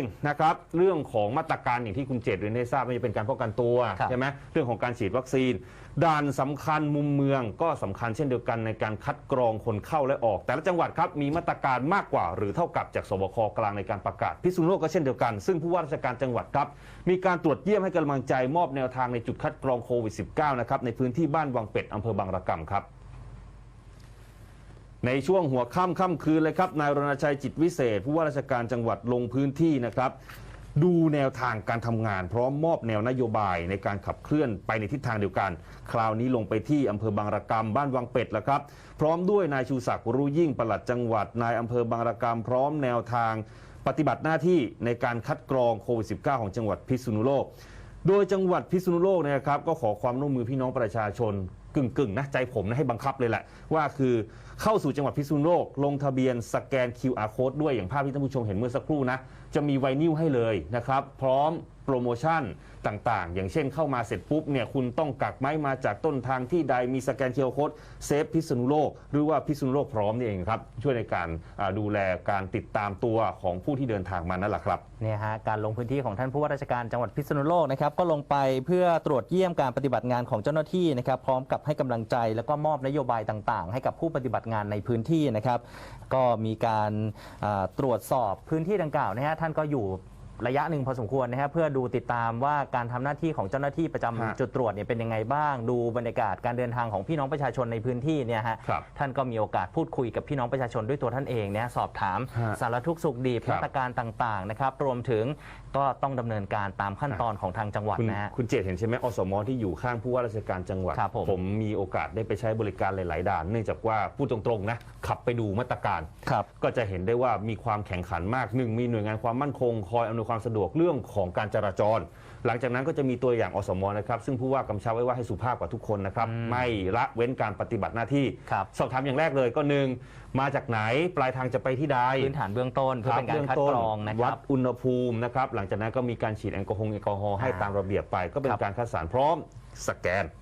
องนะครับเรื่องของมาตรการอย่างที่คุณเจตเรียนให้ทราบไม่ว่าจะเป็นการป้องกันตัวครับใช่ไหมเรื่องของการฉีดวัคซีน ด่านสำคัญมุมเมืองก็สำคัญเช่นเดียวกันในการคัดกรองคนเข้าและออก แต่ละจังหวัดครับมีมาตรการมากกว่า หรือเท่ากับจากสบคกลางในการประกาศ พิษณุโลกก็เช่นเดียวกัน ซึ่งผู้ว่าราชการจังหวัดครับมีการตรวจเยี่ยมให้กำลังใจมอบแนวทางในจุดคัดกรองโควิด -19 นะครับในพื้นที่บ้านวังเป็ดอำเภอบางระกำครับ ในช่วงหัวค่ำค่ำคืนเลยครับนายรณชัยจิตวิเศษ ผู้ว่าราชการจังหวัดลงพื้นที่นะครับ ดูแนวทางการทำงาน พร้อมมอบแนวนโยบายในการขับเคลื่อนไปในทิศทางเดียวกัน คราวนี้ลงไปที่อำเภอบางระกำบ้านวังเป็ดแล้วครับ พร้อมด้วยนายชูศักดิ์รู้ยิ่งปลัดจังหวัดนายอำเภอบางระกำพร้อมแนวทางปฏิบัติหน้าที่ในการคัดกรองโควิด -19 ของจังหวัดพิษณุโลก โดยจังหวัดพิษณุโลกนะครับก็ขอความร่วมมือพี่น้องประชาชน กึ่งกึ่งๆนะใจผมนะให้บังคับเลยแหละ ว่าคือเข้าสู่จังหวัดพิษณุโลก ลงทะเบียนสแกน QR code ด้วยอย่างภาพที่ท่านผู้ชมเห็นเมื่อสักครู่นะ จะมีไวนิลให้เลยนะครับ พร้อม รโมชั่นต่างๆ อย่างเช่นเข้ามาเสร็จปุ๊บเนี่ยคุณต้องกักไม้มาจากต้นทางที่ใดมีสแกน QR code เซฟพิษณุโลก หรือว่าพิษณุโลกพร้อมนี่เองครับ ช่วยในการดูแลการติดตามตัวของผู้ที่เดินทางมานั่นแหละครับเนี่ยฮะการลงพื้นที่ของท่านผู้ว่าราชการจังหวัดพิษณุโลกนะครับก็ลงไปเพื่อตรวจเยี่ยมการปฏิบัติงานของเจ้าหน้าที่นะครับพร้อมกับให้กำลังใจแล้วก็มอบนโยบายต่างๆ ให้กับผู้ปฏิบัติงานในพื้นที่นะครับ ก็มีการตรวจสอบพื้นที่ดังกล่าวนะฮะท่านก็อยู่ ระยะหนึ่งพอสมควรนะฮะเพื่อดูติดตามว่าการทำหน้าที่ของเจ้าหน้าที่ประจำฮะจุดตรวจเนี่ยเป็นยังไงบ้าง ดูบรรยากาศการเดินทางของพี่น้องประชาชนในพื้นที่เนี่ยฮะครับท่านก็มีโอกาสพูดคุยกับพี่น้องประชาชนด้วยตัวท่านเองนะฮะสอบถามฮะสารทุกข์สุขดีครับ มาตรการต่างๆนะครับรวมถึงก็ต้องดำเนินการตามขั้นตอนของทางจังหวัดคุณนะฮะ คุณเจตเห็นใช่ไหมอสมที่อยู่ข้างผู้ว่าราชการจังหวัด ครับผมมีโอกาสได้ไปใช้บริการหลาย ๆ ด่านเนื่องจากว่าพูดตรง ๆ นะ ขับไปดูมาตรการ ครับ ก็จะเห็นได้ว่ามีความแข่งขันมากหนึ่งมีหน่วยงานความมั่นคงคอยอำนวยความสะดวกเรื่องของการจราจร หลังจากนั้นก็จะมีตัวอย่างอสมนะครับ ซึ่งผู้ว่ากำชับไว้ว่าให้สุภาพกว่าทุกคนนะครับอืมไม่ละเว้นการปฏิบัติหน้าที่ ครับ สอบถามอย่างแรกเลยก็หนึ่งมาจากไหนปลายทางจะไปที่ใด พื้นฐานเบื้องต้นเพื่อเป็นการคัดกรองนะควัรัดบ อุณหภูมินะครับ หลังจากนั้นก็มีการฉีดแอลกอฮอล์แอลกอฮอล์ให้อ่าตามระเบียบไป ก็เป็นครับ การคัดสรรพร้อมสแกน